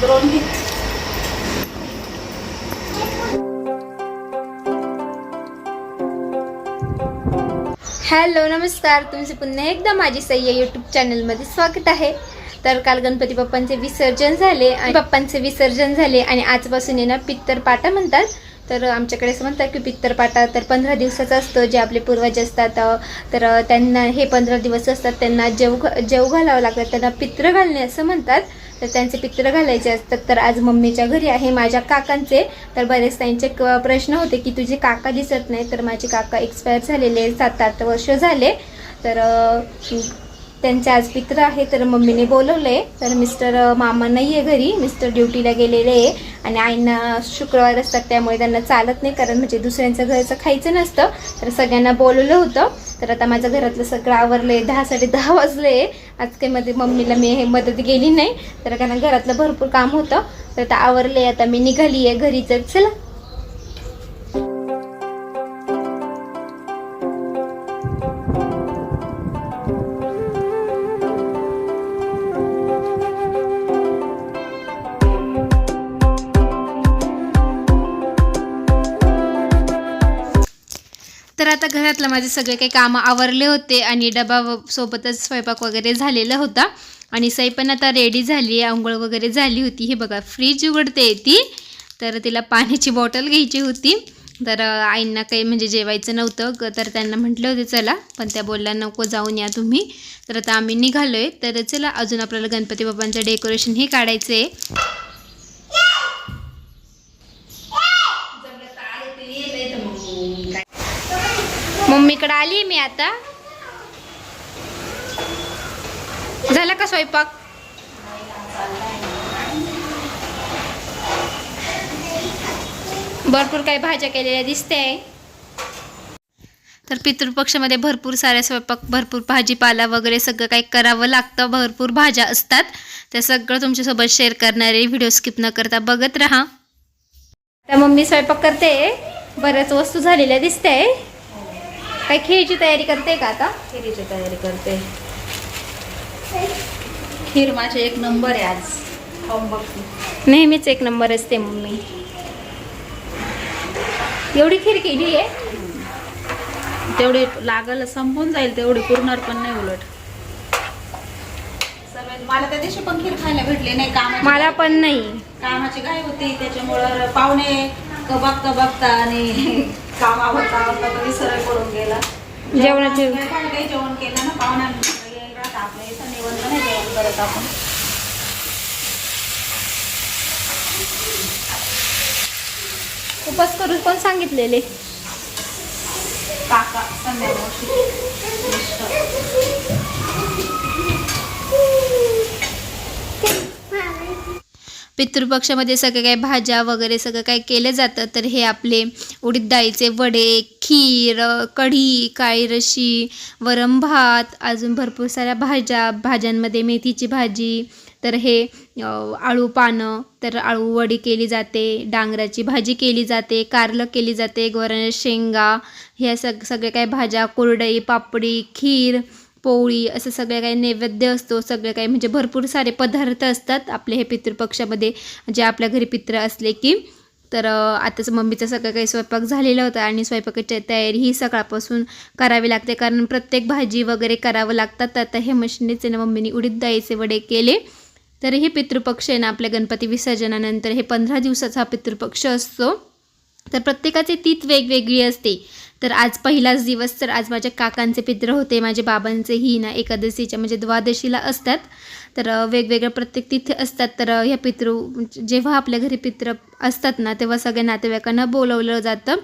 द्रोण hello नमस्कार. तुमचे पुन्हा एकदा माझी सय्या यूट्यूब चॅनलमध्ये स्वागत आहे. तर काल गणपती बाप्पांचे विसर्जन झाले आणि बाप्पांचे विसर्जन झाले आणि आजपासून येणार पित्तरपाटा म्हणतात. तर आमच्याकडे असं म्हणतात की पित्तरपाटा तर पंधरा दिवसाचं असतं जे आपले पूर्वज असतात तर त्यांना हे पंधरा दिवस असतात त्यांना जेव जेव घालावं लागतात त्यांना पित्र घालणे असं म्हणतात. तर त्यांचे पित्र घालायचे असतात. तर आज मम्मीच्या घरी आहे माझ्या काकांचे. तर बरेच त्यांचे क- प्रश्न होते की तुझे काका दिसत नाही तर माझे काका एक्सपायर झालेले सात आठ वर्ष झाले. तर त्यांचे आज पित्र आहे तर मम्मीने बोलवले. तर मिस्टर मामा नाही आहे घरी. मिस्टर ड्युटीला गेलेले आहे आणि आईंना शुक्रवार असतात त्यामुळे त्यांना चालत नाही कारण म्हणजे दुसऱ्यांचं घरचं खायचं नसतं. तर सगळ्यांना बोलवलं होतं. तर आता माझं घरातलं सगळं आवरलं आहे दहा साडे दहा वाजले आज काही मध्ये मम्मीला मी हे मदत गेली नाही. तर कारण घरातलं भरपूर काम होतं. तर आता आवरले आता मी निघाली आहे घरीच चला तर आता घरातलं माझे सगळे काही कामं आवरले होते आणि डबा सोबतच स्वयंपाक वगैरे झालेला होता. आणि सई पण आता रेडी झाली आहे आंघोळ वगैरे झाली होती. हे बघा फ्रीज उघडते ती. तर तिला पाण्याची बॉटल घ्यायची होती. तर आईंना काही म्हणजे जेवायचं नव्हतं. तर त्यांना म्हटलं होते चला. पण त्या बोलल्या नको जाऊन या तुम्ही. तर आता आम्ही निघालो आहे तर चला अजून आपल्याला गणपती बाबांचं डेकोरेशन हे काढायचं आहे इकडं आली मी आता. झाला का स्वयंपाक? भरपूर काही भाज्या केलेल्या दिसते. तर पितृपक्षामध्ये भरपूर साऱ्या स्वयंपाक भरपूर भाजीपाला वगैरे सगळं काही करावं लागतं. भरपूर भाज्या असतात. त्या सगळं तुमच्यासोबत शेअर करणारे. व्हिडिओ स्किप न करता बघत राहा. तर मम्मी स्वयंपाक करते. बऱ्याच वस्तू झालेल्या दिसते. काही खीरची तयारी करते का आता? खिरीची तयारी करते. खीर माझे एक नंबर आहे आज. खाऊन बघते नेहमीच एक नंबर असते मम्मी. एवढी खीर केली आहे? तेवढी लागल संपून जाईल तेवढी पुरणार पण नाही उलट. मला त्या दिवशी पण खीर खायला भेटली नाही कामाची मला पण नाही. कामाची घाई होती त्याच्यामुळं पाहुणे बघता बघता आणि काम आवडता आवडता कधी सरळ पडून गेला. जेवणाची- काही जेवण केलं ना पाहुण्यांना आपल्या इथं निवंत नाही जेवण करत आपण. उपास करून पण सांगितलेले? काका संध्याकाळची. पितृपक्षामध्ये सगळे काही भाज्या वगैरे सगळं काय केलं जातं तर हे आपले उडीद डाळीचे वडे खीर कढी काळी रशी वरम भात अजून भरपूर साऱ्या भाज्या भाज्यांमध्ये मेथीची भाजी तर हे आळू पानं तर आळू वडी केली जाते डांगराची भाजी केली जाते कारलं केली जाते गोराच्या शेंगा ह्या सग सगळ्या काही भाज्या कुरडई पापडी खीर पोळी असं सगळं काही नैवेद्य असतो सगळं काही म्हणजे भरपूर सारे पदार्थ असतात आपले हे पितृपक्षामध्ये जे आपल्या घरी पित्र असले की. तर आताच मम्मीचा सगळं काही स्वयंपाक झालेला होता आणि स्वयंपाकाची तयारी ही सकाळपासून करावी लागते. कारण प्रत्येक भाजी वगैरे करावं लागतात. तर आता हे मशीनीच आहे ना मम्मीने उडीद दाईचे वडे केले. तर हे पितृपक्ष आहे ना आपल्या गणपती विसर्जनानंतर हे पंधरा दिवसाचा हा पितृपक्ष असतो. तर प्रत्येकाची तीच वेगवेगळी असते. तर आज पहिलाच दिवस तर आज माझ्या काकांचे पित्र होते माझ्या बाबांचेही ना एकादशीच्या म्हणजे द्वादशीला असतात. तर वेगवेगळ्या प्रत्येक तिथे असतात. तर ह्या पितृ जेव्हा आपल्या घरी पित्र असतात ना तेव्हा सगळ्या नातेवाईकांना बोलवलं जातं.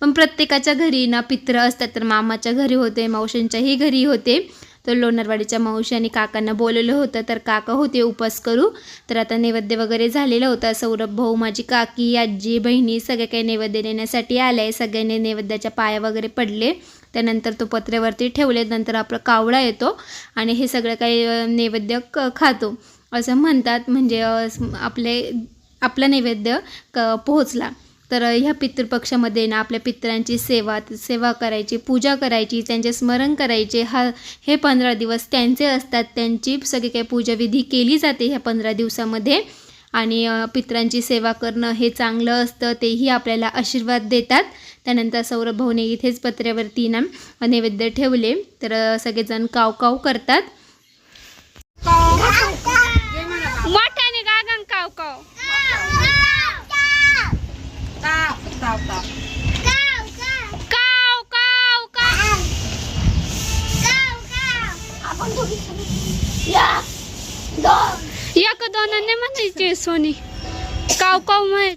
पण प्रत्येकाच्या घरी ना पित्र असतात. तर मामाच्या घरी होते मावशींच्याही घरी होते. तर लोणारवाडीच्या मावशी आणि काकांना बोलवलं होतं. तर काका होते उपास करू. तर आता नैवेद्य वगैरे झालेलं होतं. सौरभ भाऊ माझी काकी आजी बहिणी सगळे काही नैवेद्य देण्यासाठी आले सगळ्यांनी नैवेद्याच्या पाया वगैरे पडले. त्यानंतर तो पत्र्यावरती ठेवले. नंतर आपला कावळा येतो आणि हे सगळं काही नैवेद्य क खातो. असं म्हणतात. म्हणजे आपले आपला नैवेद्य क पोहोचला. तर ह्या पितृपक्षामध्ये ना आपल्या पित्रांची सेवा सेवा करायची पूजा करायची त्यांचे स्मरण करायचे हा हे पंधरा दिवस त्यांचे असतात. त्यांची सगळी काही पूजाविधी केली जाते ह्या पंधरा दिवसामध्ये. आणि पित्रांची पितरांची सेवा करणं हे चांगलं असतं तेही आपल्याला आशीर्वाद देतात. त्यानंतर सौरभ भाऊने इथेच पत्र्यावरती ना नैवेद्य ठेवले. तर सगळेजण काव काव करतात. मोठ्याने काव काव ताव. काव काव काव. एक दोनाने म्हणायचे सोनी? काव काव म्हण.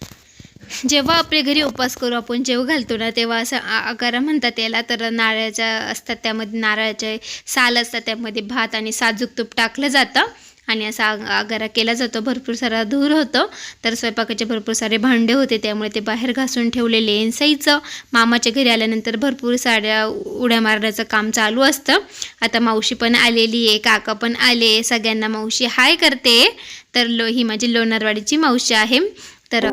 जेव्हा आपल्या घरी उपवास करू आपण जेव्हा घालतो ना तेव्हा असं आकारा म्हणतात याला तर नारळाच्या असतात त्यामध्ये नारळाचे साल असतात त्यामध्ये भात आणि साजूक तूप टाकलं जातं. आणि असा आग- आगारा केला जातो. भरपूर सारा धूर होतो. तर स्वयंपाकाचे भरपूर सारे भांडे होते. त्यामुळे ते बाहेर घासून ठेवलेले एनसाईचं मामाच्या घरी आल्यानंतर भरपूर साड्या उड्या मारण्याचं काम चालू असतं. आता मावशी पण आलेली आहे. काका पण आले सगळ्यांना मावशी हाय करते. तर लो ही माझी लोणारवाडीची मावशी आहे. तर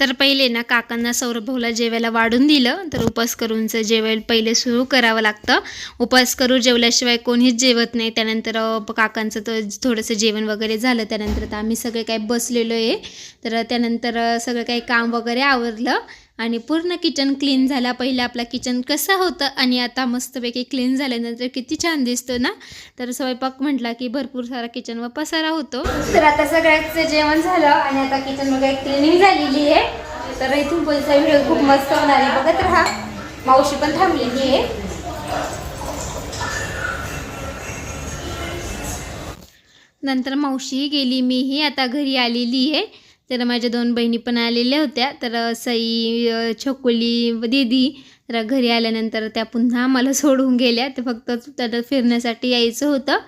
तर पहिले ना काकांना सौरभला जेवायला वाढून दिलं. तर उपास करूनचं जेवायला पहिले सुरू करावं लागतं. उपास करू जेवल्याशिवाय कोणीच जेवत नाही. त्यानंतर काकांचं तर थोडंसं जेवण वगैरे झालं. त्यानंतर तर आम्ही सगळे काही बसलेलो आहे. तर त्यानंतर सगळं काही काम वगैरे आवरलं. आणि पूर्ण किचन क्लीन झाला. पहिलं आपला किचन कसं होतं आणि आता मस्तपैकी क्लीन झाल्यानंतर किती छान दिसतो ना? तर स्वयंपाक म्हटला की भरपूर सारा किचनवर पसारा होतो. तर आता सगळ्याचं जेवण झालं आणि आता किचन वगैरे क्लिनिंग झालेली आहे. तर इथून पुढचा व्हिडिओ खूप मस्त होणार आहे. बघत राहा. मावशी पण थांबलेली आहे. नंतर मावशी गेली मीही आता घरी आलेली आहे. तर माझ्या दोन बहिणी पण आलेल्या होत्या. तर सई छकुली व दीदी तर घरी आल्यानंतर त्या पुन्हा मला सोडून गेल्या. ते फक्त त्याला फिरण्यासाठी यायचं होतं.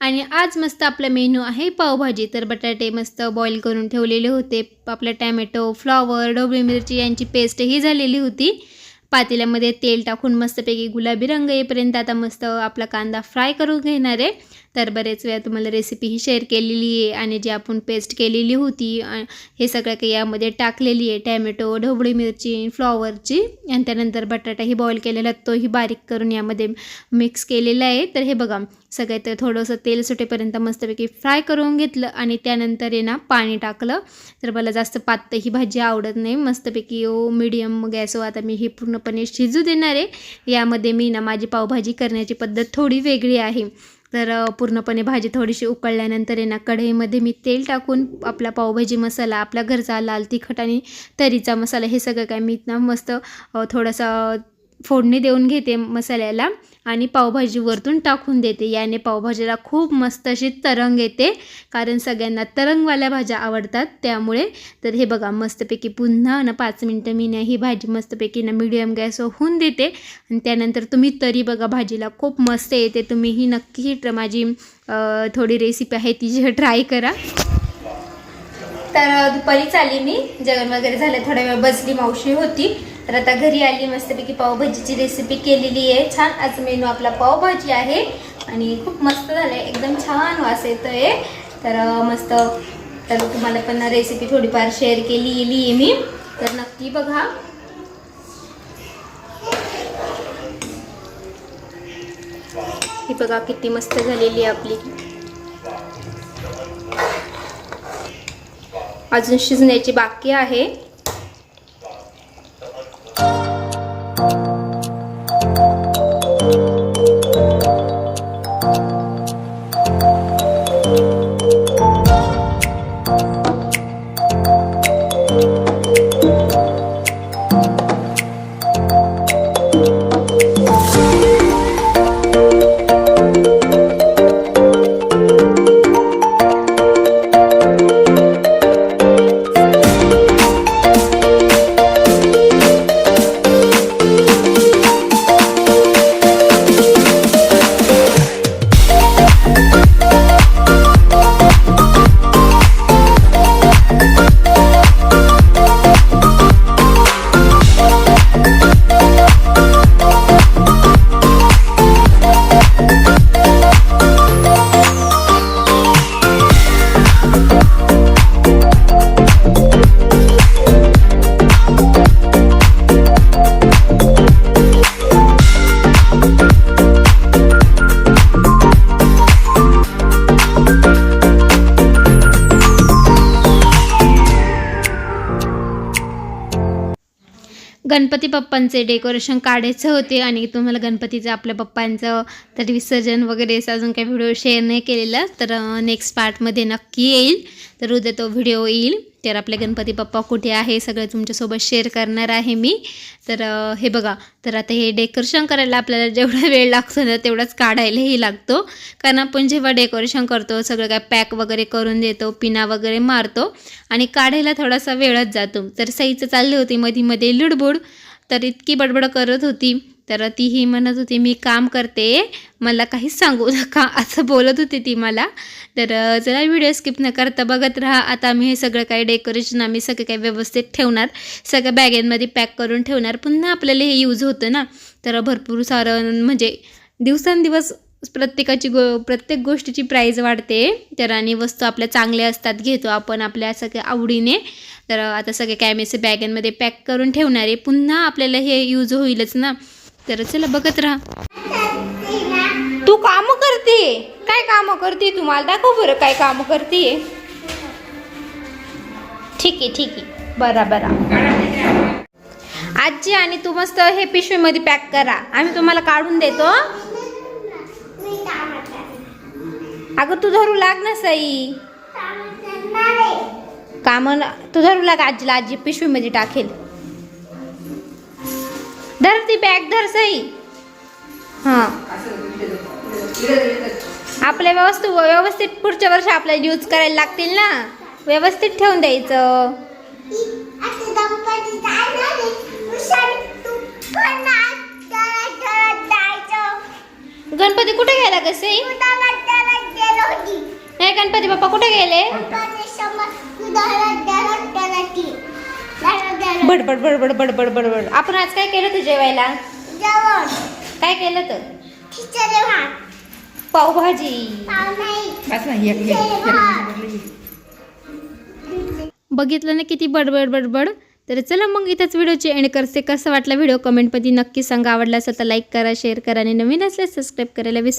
आणि आज मस्त आपला मेनू आहे पावभाजी. तर बटाटे मस्त बॉईल करून ठेवलेले होते. आपलं टॅमॅटो फ्लॉवर ढोबळी मिरची यांची पेस्टही झालेली होती. पातेल्यामध्ये तेल टाकून मस्तपैकी गुलाबी रंग येईपर्यंत आता मस्त आपला कांदा फ्राय करून घेणार आहे. तर बरेच वेळा तुम्हाला रेसिपी ही शेअर केलेली आहे आणि जी आपण पेस्ट केलेली होती हे सगळं काही यामध्ये टाकलेली आहे. टॅमॅटो ढोबळी मिरची फ्लॉवरची आणि त्यानंतर बटाटाही बॉईल केलेला तोही बारीक करून यामध्ये मिक्स केलेला आहे. तर हे बघा सगळं ते थोडंसं तेल सुटेपर्यंत मस्तपैकी फ्राय करून घेतलं आणि त्यानंतर आहे ना पाणी टाकलं. तर मला जास्त पातळ ही भाजी आवडत नाही. मस्तपैकी ओ मिडियम गॅसवर आता मी ही पूर्णपणे शिजू देणार आहे. यामध्ये मी ना माझी पावभाजी करण्याची पद्धत थोडी वेगळी आहे. तर पूर्णपणे भाजी थोडीशी उकळल्यानंतर आहे ना कढईमध्ये मी तेल टाकून आपला पावभाजी मसाला आपल्या घरचा लाल तिखट आणि तरीचा मसाला हे सगळं काय मी ना मस्त थोडासा फोडणी देऊन घेते मसाल्याला आणि पावभाजी वरतून टाकून देते. याने पावभाजीला खूप मस्त अशी तरंग येते. कारण सगळ्यांना तरंगवाल्या भाज्या आवडतात. त्यामुळे तर हे बघा मस्तपैकी पुन्हा ना पाच मिनटं मी ना ही भाजी मस्तपैकी ना मिडियम गॅसवर होऊन देते. आणि त्यानंतर तुम्ही तरी बघा भाजीला खूप मस्त येते. तुम्हीही नक्की ट्र- माझी थोडी रेसिपी आहे ती ट्राय करा. तर दुपारीच आली मी. जेवण वगैरे झालं थोड्या वेळ बसली मावशी होती. तर आता घरी आली मस्तपैकी पावभाजीची रेसिपी केलेली आहे. छान आज मेनू आपला पावभाजी आहे आणि खूप मस्त झालं आहे एकदम छान वास येतो आहे तर मस्त तर तुम्हाला पण रेसिपी थोडीफार शेअर केलेली आहे मी. तर नक्की बघा. ही बघा किती मस्त झालेली आहे आपली. अजून शिजण्याची बाकी आहे. गणपती बाप्पांचे डेकोरेशन काढायचं होते आणि तुम्हाला गणपतीचं आपल्या बाप्पांचं तर विसर्जन वगैरे असं अजून काही व्हिडिओ शेअर नाही केलेला तर नेक्स्ट पार्टमध्ये नक्की येईल. तर उद्या तो व्हिडिओ येईल. तर आपले गणपती बाप्पा कुठे आहे सगळं तुमच्यासोबत शेअर करणार आहे मी. तर हे बघा तर आता हे डेकोरेशन करायला आपल्याला जेवढा वेळ लागतो ना तेवढाच काढायलाही लागतो. कारण आपण जेव्हा डेकोरेशन करतो सगळं काय पॅक वगैरे करून देतो पिना वगैरे मारतो आणि काढायला थोडासा वेळच जातो. तर सईचं चालली होती मधीमध्ये मध्ये लुडबुड तर इतकी बडबड करत होती. तर तीही म्हणत होती मी काम करते मला काहीच सांगू नका. असं बोलत होती ती मला. तर जरा व्हिडिओ स्किप न करता बघत राहा. आता आम्ही हे सगळं काही डेकोरेशन आम्ही सगळं काही व्यवस्थित ठेवणार. सगळं बॅगेंमध्ये पॅक करून ठेवणार. पुन्हा आपल्याला हे यूज होतं ना. तर भरपूर सारं म्हणजे दिवसांदिवस प्रत्येकाची गो प्रत्येक गोष्टीची प्राईज वाढते. तर आणि वस्तू आपल्या चांगल्या असतात घेतो आपण आपल्या सगळ्या आवडीने. तर आता सगळे कॅमेचे बॅगांमध्ये पॅक करून ठेवणार. आहे पुन्हा आपल्याला हे यूज होईलच ना. तर चला बघत राहा. तू काम करते. काय काम करते? तुम्हाला दाखव बरं काय काम करते. ठीक आहे ठीक आहे. बरा बरा. आजी आणि तू मस्त हे पिशवीमध्ये पॅक करा. आम्ही तुम्हाला काढून देतो. अगं तू धरू लाग ना सई. काम तू धरू लाग आजीला. आजी पिशवीमध्ये टाकेल. धर ती बॅग धर सई हां. आपल्या वस्तू व्यवस्थित पुढच्या वर्षी आपल्याला यूज करायला लागतील ना? व्यवस्थित ठेवून द्यायचं. गणपती कुठे गेला कसे नाही गणपती बाप्पा कुठे गेले? बडबड बडबड बडबड बडबड. आपण आज काय केलं तर जेवायला? काय केलं तर पावभाजी. बघितलं ना किती बडबड बडबड? तर चला मग इथंच व्हिडिओची एंड करते. कसं वाटलं व्हिडिओ? कमेंटमध्ये नक्की सांगा. आवडला असेल तर लाईक करा शेअर करा आणि नवीन असल्यास सबस्क्राईब करायला विसरू